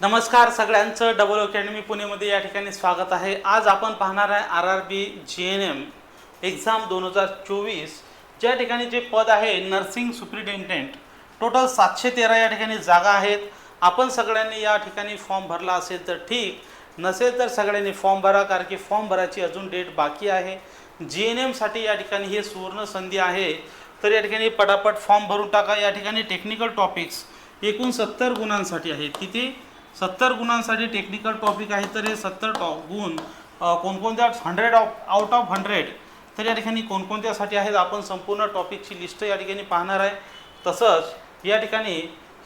नमस्कार सगळ्यांचं double academy पुणेमध्ये या ठिकाणी स्वागत आहे. आज आपण पाहणार आहे R R B G N M exam दोन हजार चोवीस. ज्या ठिकाणी जे पद आहे नर्सिंग सुप्रिटेंडेंट टोटल सातशे तेरा या ठिकाणी जागा आहेत. आपण सगळ्यांनी या ठिकाणी फॉर्म भरला असेल तर ठीक. नसेल तर सगळ्यांनी फॉर्म भरा कारण की फॉर्म भरायची अजून डेट बाकी आहे. जी एन एमसाठी या ठिकाणी हे सुवर्ण संधी आहे. तर या ठिकाणी पटापट फॉर्म भरून टाका. या ठिकाणी टेक्निकल टॉपिक्स एकूण सत्तर गुणांसाठी आहे किती सत्तर गुणांसाठी टेक्निकल टॉपिक आहे तर हे सत्तर टॉप गुण कोणकोणत्या hundred of out of hundred तर या ठिकाणी कोणकोणत्यासाठी आहेत? आपण संपूर्ण टॉपिकची लिस्ट या ठिकाणी पाहणार आहे. तसंच या ठिकाणी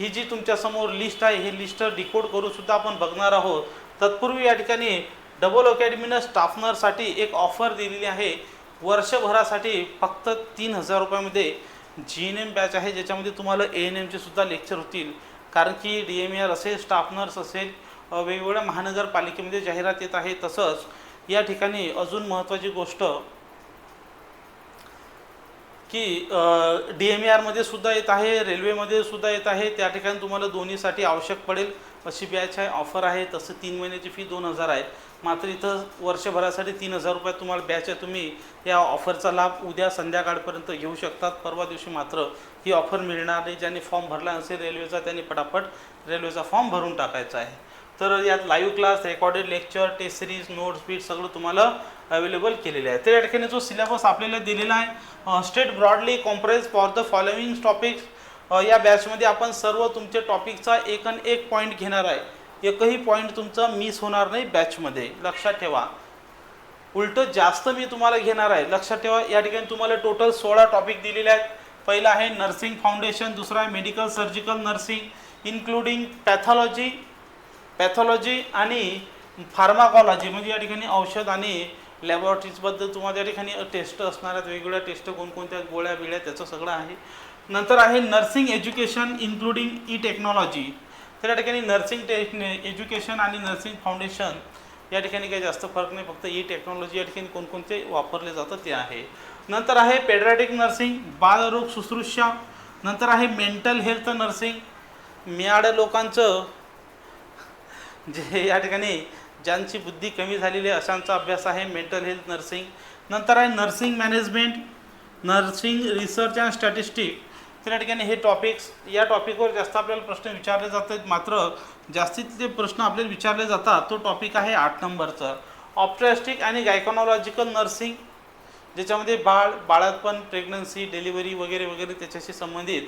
ही जी तुमच्यासमोर लिस्ट आहे ही लिस्ट डिकोड करूनसुद्धा आपण बघणार आहोत. तत्पूर्वी या ठिकाणी डबल अकॅडमीनं स्टाफनरसाठी एक ऑफर दिलेली आहे. वर्षभरासाठी फक्त तीन हजार रुपयामध्ये जी एन एम बॅच आहे ज्याच्यामध्ये तुम्हाला ए एन एमचे सुद्धा लेक्चर होतील. कारण की डी एम आर असेल स्टाफ नर्स असेल वेगवेगळ्या महानगरपालिकेमध्ये जाहिरात येत आहे तसंच या ठिकाणी अजून महत्त्वाची गोष्ट की डी एम आरमध्ये सुद्धा येत आहे रेल्वेमध्ये सुद्धा येत आहे त्या ठिकाणी तुम्हाला दोन्हीसाठी आवश्यक पडेल. अशी बॅच आहे ऑफर आहे तसं तीन महिन्याची फी दोन हजार आहे. मात्र इथं वर्षभरासाठी तीन हजार रुपये तुम्हाला बॅच आहे. तुम्ही या ऑफरचा लाभ उद्या संध्याकाळपर्यंत घेऊ शकतात. परवा दिवशी मात्र ही ऑफर मिळणार नाही. ज्यांनी फॉर्म भरला नसेल रेल्वेचा त्यांनी पटापट रेल्वेचा फॉर्म भरून टाकायचा आहे. तर यात live class recorded lecture test series notes bit सगळं तुम्हाला अवेलेबल केलेले आहे. तर या ठिकाणी जो सिलेबस आपल्याला दिलेला आहे state broadly compress for the following topics या बॅचमध्ये आपण सर्व तुमच्या टॉपिकचा एक आणि एक पॉईंट घेणार आहे. एकही पॉईंट तुमचा मिस होणार नाही बॅचमध्ये लक्षात ठेवा. उलटं जास्त मी तुम्हाला घेणार आहे. लक्षात ठेवा या ठिकाणी तुम्हाला टोटल सोळा टॉपिक दिलेले आहेत. पहिलं आहे नर्सिंग फाउंडेशन दुसरं आहे medical surgical nursing including pathology pathology आणि फार्माकॉलॉजी म्हणजे या ठिकाणी औषध आणि लॅबॉरेटरीजबद्दल तुम्हाला या ठिकाणी टेस्ट असणार आहेत. वेगवेगळ्या टेस्ट कोणकोणत्या गोळ्या बिळ्या त्याचं सगळं आहे. नंतर आहे nursing education including e technology तर या ठिकाणी नर्सिंग टे एज्युकेशन आणि नर्सिंग फाउंडेशन या ठिकाणी काही जास्त फरक नाही. फक्त ई टेक्नॉलॉजी या ठिकाणी कोणकोणते वापरले जातं ते आहे. नंतर आहे पेड्रॅटिक नर्सिंग बालरोग शुश्रूषा. नंतर आहे मेंटल हेल्थ नर्सिंग मियाड लोकांचं जे या ठिकाणी ज्यांची बुद्धी कमी झालेली आहे अशांचा अभ्यास आहे मेंटल हेल्थ नर्सिंग नंतर आहे nursing management nursing research and statistic तर या ठिकाणी हे टॉपिक्स या टॉपिकवर जास्त आपल्याला प्रश्न विचारले जातात. मात्र जास्तीत जे प्रश्न आपल्याला विचारले जातात तो टॉपिक आहे आठ नंबरचा. ऑप्टॅस्टिक आणि गायकोनॉलॉजिकल नर्सिंग ज्याच्यामध्ये बाळ बाळातपण प्रेग्नन्सी डिलिव्हरी वगैरे वगैरे त्याच्याशी संबंधित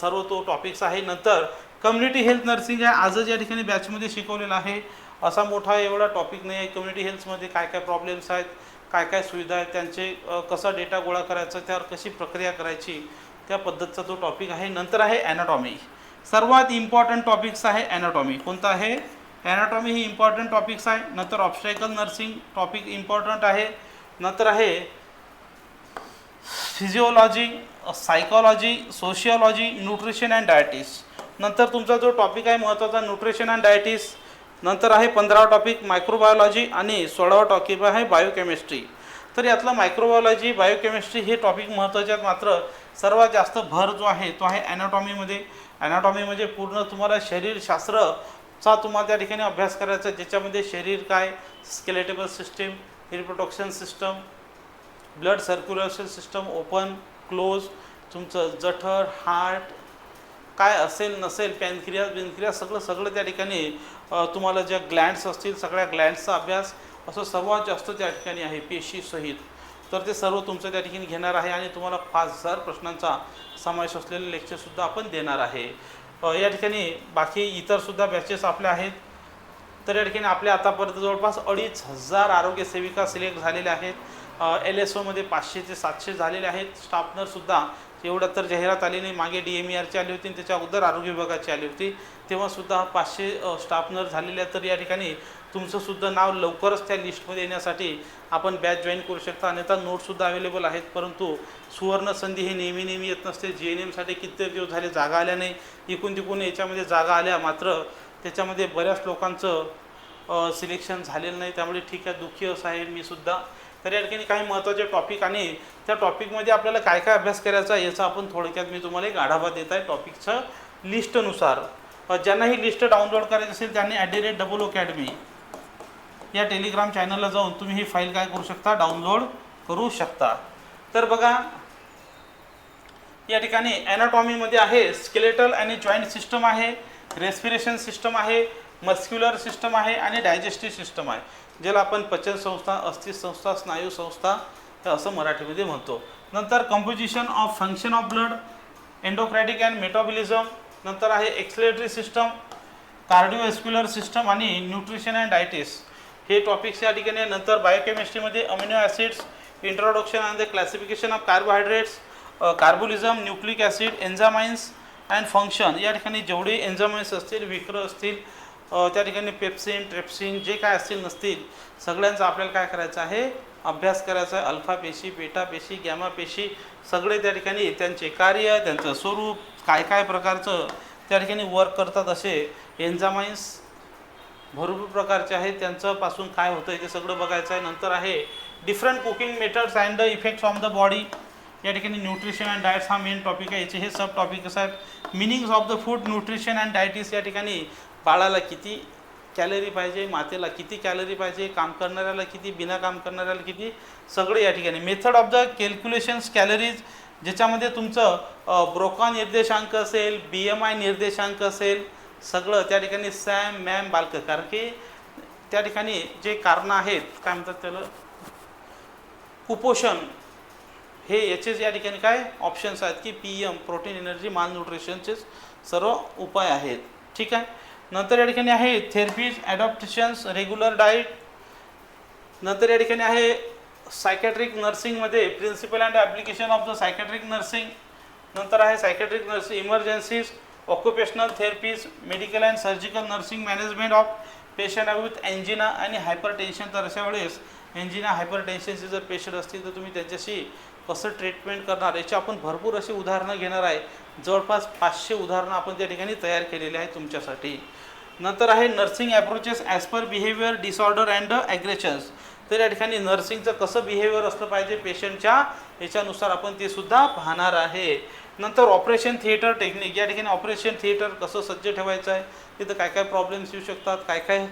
सर्व तो टॉपिक्स आहे. नंतर कम्युनिटी हेल्थ नर्सिंग आहे. आजच या ठिकाणी बॅचमध्ये शिकवलेला आहे. असा मोठा एवढा टॉपिक नाही आहे. कम्युनिटी हेल्थमध्ये काय काय प्रॉब्लेम्स आहेत काय काय सुविधा आहेत त्यांचे कसा डेटा गोळा करायचा त्यावर कशी प्रक्रिया करायची त्या पद्धतीचा तो टॉपिक आहे. नंतर आहे ॲनाटॉमी सर्वात इम्पॉर्टंट टॉपिक्स आहे ॲनाटॉमी कोणता आहे? ॲनाटॉमी ही इम्पॉर्टंट टॉपिक्स आहे. नंतर ऑब्स्ट्रायकल नर्सिंग टॉपिक इम्पॉर्टंट आहे. नंतर आहे physiology psychology sociology nutrition and dietetics नंतर तुमचा जो टॉपिक आहे महत्त्वाचा न्यूट्रिशन अँड डायटिस नंतर आहे पंधरावा टॉपिक मायक्रोबायोलॉजी आणि सोळावा टॉपिक आहे बायोकेमिस्ट्री तर यातलं मायक्रोबायोलॉजी बायोकेमिस्ट्री हे टॉपिक महत्त्वाचे आहेत मात्र सर्वात जास्त भर जो आहे तो आहे ॲनाटॉमीमध्ये ॲनाटॉमी म्हणजे पूर्ण तुम्हाला शरीरशास्त्रचा तुम्हाला त्या ठिकाणी अभ्यास करायचा ज्याच्यामध्ये शरीर काय skeletal system reproduction system blood circulation system open close तुमचं जठर हार्ट काय असेल नसेल पॅनक्रिया बिनक्रिया सगळं सगळं त्या ठिकाणी तुम्हाला ज्या ग्लँड्स असतील सगळ्या ग्लँड्सचा अभ्यास असं सर्वात जास्त त्या ठिकाणी आहे पेशीसहित तर ते सर्व तुमचं त्या ठिकाणी घेणार आहे आणि तुम्हाला पाच हजार प्रश्नांचा समावेश असलेले लेक्चरसुद्धा आपण देणार आहे. या ठिकाणी बाकी इतरसुद्धा बॅचेस आपल्या आहेत. तर या ठिकाणी आपल्या आतापर्यंत जवळपास अडीच हजार आरोग्य सेविका सिलेक्ट झालेल्या आहेत. एल एस ओमध्ये पाचशे ते सातशे झालेले आहेत. स्टाफनरसुद्धा एवढं तर जाहिरात आली नाही. मागे डी एम आरची आली होती आणि त्याच्या अगोदर आरोग्य विभागाची आली होती. तेव्हासुद्धा पाचशे स्टाफनर झालेले आहेत. तर या ठिकाणी तुमचंसुद्धा नाव लवकरच त्या लिस्टमध्ये येण्यासाठी आपण बॅच जॉईन करू शकता. अन्यथा नोटसुद्धा अवेलेबल आहेत. परंतु सुवर्ण संधी हे नेहमी नेहमी येत नसते. जे एन एमसाठी कित्येक दिवस झाले जागा आल्या नाही. इकून तिकून याच्यामध्ये जागा आल्या मात्र त्याच्यामध्ये बऱ्याच लोकांचं सिलेक्शन झालेलं नाही. त्यामुळे ठीक आहे दुःखी असं आहे मी सुद्धा. तर या ठिकाणी काही महत्त्वाचे टॉपिक आणि त्या टॉपिकमध्ये आपल्याला काय काय अभ्यास करायचा याचा आपण थोडक्यात मी तुम्हाला एक आढावा देत आहे टॉपिकचं लिस्टनुसार ज्यांना ही लिस्ट डाउनलोड करायची असेल त्यांनी at the rate double academy या टेलिग्राम चॅनलला जाऊन तुम्ही ही फाईल काय करू शकता? डाउनलोड करू शकता. तर बघा या ठिकाणी ॲनाटॉमीमध्ये आहे स्केलेटल आणि जॉईंट सिस्टम आहे रेस्पिरेशन सिस्टम आहे मस्क्युलर सिस्टम आहे आणि डायजेस्टिव्ह सिस्टम आहे. ज्याला आपण पचन संस्था अस्थि संस्था स्नायू संस्था हे असं मराठीमध्ये म्हणतो. नंतर composition of function of blood endocrine and metabolism नंतर आहे एक्सलेटरी सिस्टम कार्डिओस्क्युलर सिस्टम आणि न्यूट्रिशन अँड डायटिस हे टॉपिक्स या ठिकाणी नंतर बायोकेमिस्ट्रीमध्ये amino acids introduction and the classification of carbohydrates catabolism nucleic acid enzymes and function या ठिकाणी जेवढे एन्झामाइन्स असतील विक्र असतील त्या ठिकाणी पेप्सिन ट्रेप्सिन जे काय असतील नसतील सगळ्यांचा आपल्याला काय करायचं आहे? अभ्यास करायचा आहे. अल्फा पेशी बेटा पेशी गॅमा पेशी सगळे त्या ठिकाणी त्यांचे कार्य त्यांचं स्वरूप काय काय प्रकारचं त्या ठिकाणी वर्क करतात असे एन्झामाइन्स भरपूर प्रकारचे आहेत. त्यांच्यापासून काय होतं आहे ते सगळं बघायचं आहे. नंतर आहे different cooking methods and the effects on the body या ठिकाणी न्यूट्रिशन अँड डाएट्स हा मेन टॉपिक आहे. याचे हे सब टॉपिक कसं आहेत meanings of the food nutrition and dietetics या ठिकाणी बाळाला किती कॅलरी पाहिजे मातेला किती कॅलरी पाहिजे काम करणाऱ्याला किती बिना काम करणाऱ्याला किती सगळे या ठिकाणी. Method of the calculations calories ज्याच्यामध्ये तुमचं ब्रोका निर्देशांक असेल बी एम आय निर्देशांक असेल सगळं त्या ठिकाणी सॅम मॅम बालक. कारण की त्या ठिकाणी जे कारणं आहेत काय म्हणतात त्याला? कुपोषण. हे याचेच या ठिकाणी काय? ऑप्शन्स आहेत की पी एम प्रोटीन एनर्जी माल न्यूट्रिशनचेच सर्व उपाय आहेत. ठीक आहे? नंतर या ठिकाणी आहे थेरपीज ॲडॉप्टेशन्स रेग्युलर डाईट नंतर या ठिकाणी आहे psychiatric नर्सिंगमध्ये principle and application of the psychiatric nursing नंतर आहे psychiatric nursing emergencies occupational therapies medical and surgical nursing management of patient with angina आणि हायपर टेन्शन तर अशा वेळेस एन्जिना हायपर टेन्शनचे जर पेशंट असतील तर तुम्ही त्यांच्याशी कसं ट्रीटमेंट करणार? याची आपण भरपूर अशी उदाहरणं घेणार आहे. जवळपास पाचशे उदाहरणं आपण त्या ठिकाणी तयार केलेली आहे तुमच्यासाठी. नंतर आहे nursing approaches as per behaviour disorder and aggressions तर या ठिकाणी नर्सिंगचं कसं बिहेवियर असलं पाहिजे पेशंटच्या याच्यानुसार आपण ते सुद्धा पाहणार आहे. नंतर ऑपरेशन थिएटर टेक्निक या ठिकाणी ऑपरेशन थिएटर कसं सज्ज ठेवायचं आहे? तिथं काय काय प्रॉब्लेम्स येऊ शकतात? काय काय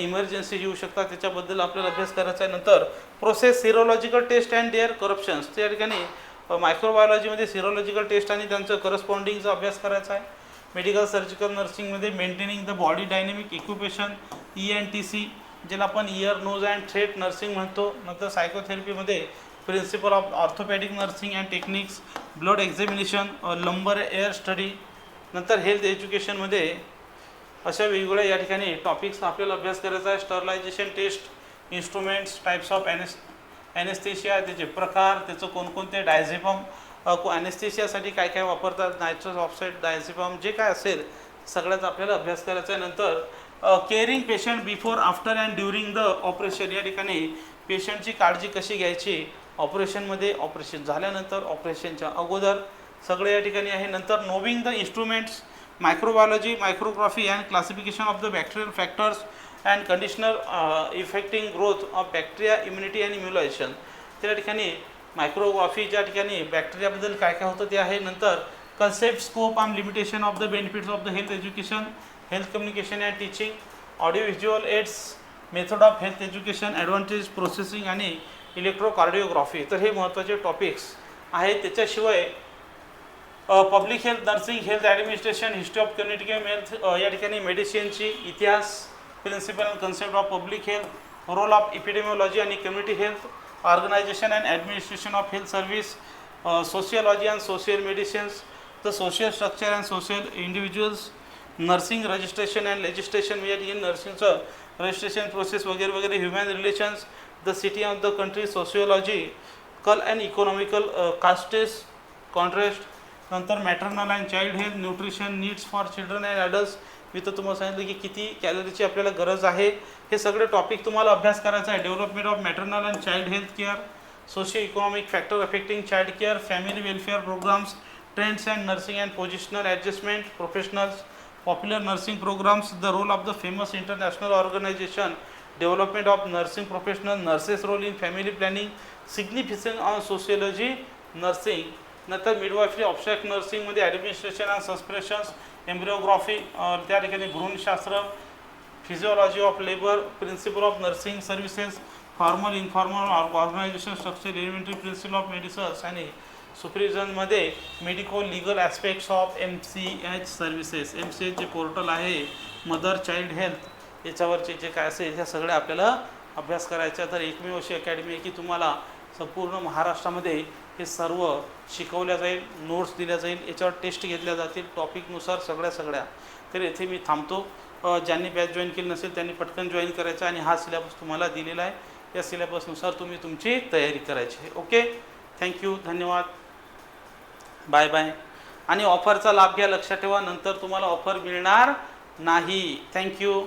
इमर्जन्सी येऊ शकतात? त्याच्याबद्दल आपल्याला अभ्यास करायचा आहे. नंतर process serological test and their corruptions त्या ठिकाणी मायक्रोबायोलॉजीमध्ये सिरोलॉजिकल टेस्ट आणि त्यांचं करस्पॉन्डिंगचा अभ्यास करायचा आहे. Medical surgical नर्सिंगमध्ये maintaining the body dynamic equation E N T C ज्याला आपण ear nose and throat nursing म्हणतो. नंतर सायकोथेरपीमध्ये principle of orthopaedic nursing and techniques blood examination lumbar air study नंतर हेल्थ एज्युकेशनमध्ये अशा वेगवेगळ्या या ठिकाणी टॉपिक्स आपल्याला अभ्यास करायचा आहे. Sterilisation test instruments types of anaes anaesthesia त्याचे प्रकार त्याचं कोणकोणते डायझेपम ॲनेस्थेशियासाठी काय काय वापरतात नायट्रस ऑक्साईड डायझेपम जे काय असेल सगळ्याचा आपल्याला अभ्यास करायचा आहे. नंतर caring patient before after and during the operation या ठिकाणी पेशंटची काळजी कशी घ्यायची? ऑपरेशनमध्ये ऑपरेशन झाल्यानंतर ऑपरेशनच्या अगोदर सगळे या ठिकाणी आहे. नंतर knowing the instruments microbiology micrography and classification of the bacterial factors and conditioner affecting growth of bacteria immunity and immunisation त्या ठिकाणी मायक्रोग्राफी ज्या ठिकाणी बॅक्टेरियाबद्दल काय काय होतं ते आहे. नंतर concept scope and limitation of the benefits of the health education health communication and teaching audio visual aids method of health education advantage processing आणि इलेक्ट्रोकार्डिओग्राफी तर हे महत्त्वाचे टॉपिक्स आहेत. त्याच्याशिवाय public health nursing health administration history of community health या ठिकाणी मेडिसिनची इतिहास principle and concept of public health role of epidemiology आणि community health organisation and administration of health service sociology and social medicines the social structure and social individuals nursing registration and legislation या ठिकाणी नर्सिंगचं registration process वगैरे वगैरे human relations the city of the country sociology कल and uh, castes contrast नंतर maternal and child health nutrition needs for children and adults मी तर तुम्हाला सांगितलं की किती कॅलरीची आपल्याला गरज आहे. हे सगळे टॉपिक तुम्हाला अभ्यास करायचा आहे. Development of maternal and child health care socio economic factor affecting child care family welfare programmes trends and nursing and positional adjustment professionals popular nursing programmes the role of the famous international organisation development of nursing professional nurses role in family planning significance on sociology nursing. नंतर midwifery obstetric नर्सिंगमध्ये administration and supervision embryography त्या ठिकाणी भ्रूणशास्त्र physiology of labour principle of nursing services formal informal organisation structure elementary principle of medicines आणि सुपरविजनमध्ये medico legal aspects of M C H services. M C एचचे portal आहे mother child health याच्यावरचे जे काय असेल ह्या सगळ्या आपल्याला अभ्यास करायचा तर एकमेव अशी अकॅडमी आहे की तुम्हाला संपूर्ण महाराष्ट्रामध्ये हे सर्व शिकवल्या जाईल नोट्स दिल्या जाईल याच्यावर टेस्ट घेतल्या जातील टॉपिकनुसार सगळ्या सगळ्या. तर येथे मी थांबतो. ज्यांनी बॅच जॉईन केली नसेल त्यांनी पटकन जॉईन करायचं आणि हा सिलेबस तुम्हाला दिलेला आहे. या सिलेबसनुसार तुम्ही तुमची तयारी करायची आहे. ओके थँक्यू धन्यवाद. बाय बाय आणि ऑफरचा लाभ घ्या लक्षात ठेवा. नंतर तुम्हाला ऑफर मिळणार नाही. थँक्यू